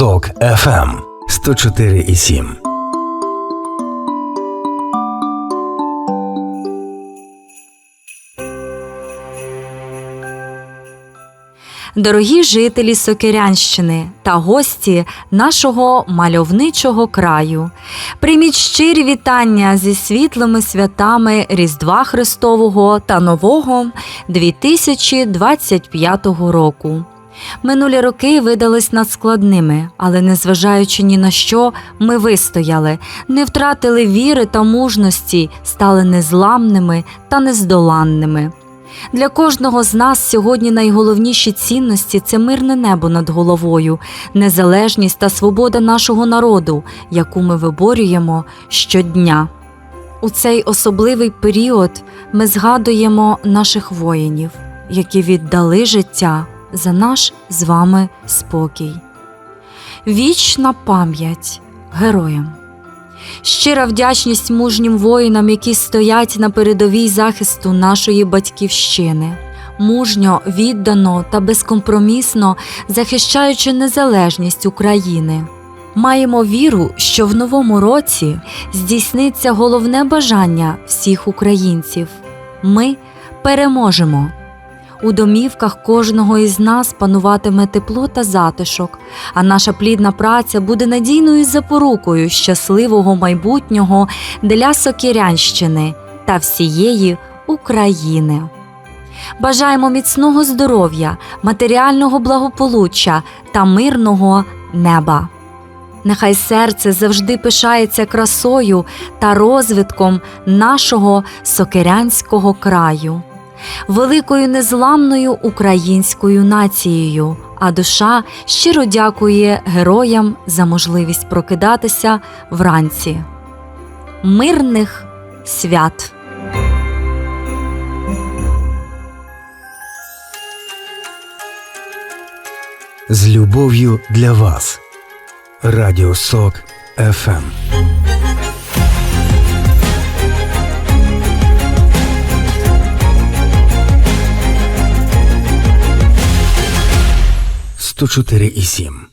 Сок ФМ 104,7. Дорогі жителі Сокирянщини та гості нашого мальовничого краю, прийміть щирі вітання зі світлими святами Різдва Христового та Нового 2025 року. Минулі роки видались надскладними, але незважаючи ні на що, ми вистояли, не втратили віри та мужності, стали незламними та нездоланними. Для кожного з нас сьогодні найголовніші цінності це мирне небо над головою, незалежність та свобода нашого народу, яку ми виборюємо щодня. У цей особливий період ми згадуємо наших воїнів, які віддали життя за наш з вами спокій. Вічна пам'ять героям. Щира вдячність мужнім воїнам, які стоять на передовій захисту нашої батьківщини, мужньо, віддано та безкомпромісно захищаючи незалежність України. Маємо віру, що в новому році здійсниться головне бажання всіх українців. Ми переможемо. У домівках кожного із нас пануватиме тепло та затишок, а наша плідна праця буде надійною запорукою щасливого майбутнього для Сокірянщини та всієї України. Бажаємо міцного здоров'я, матеріального благополуччя та мирного неба. Нехай серце завжди пишається красою та розвитком нашого сокирянського краю великою незламною українською нацією, а душа щиро дякує героям за можливість прокидатися вранці. Мирних свят! З любов'ю для вас. Радіо Сок ФМ. Сто чотири і сім.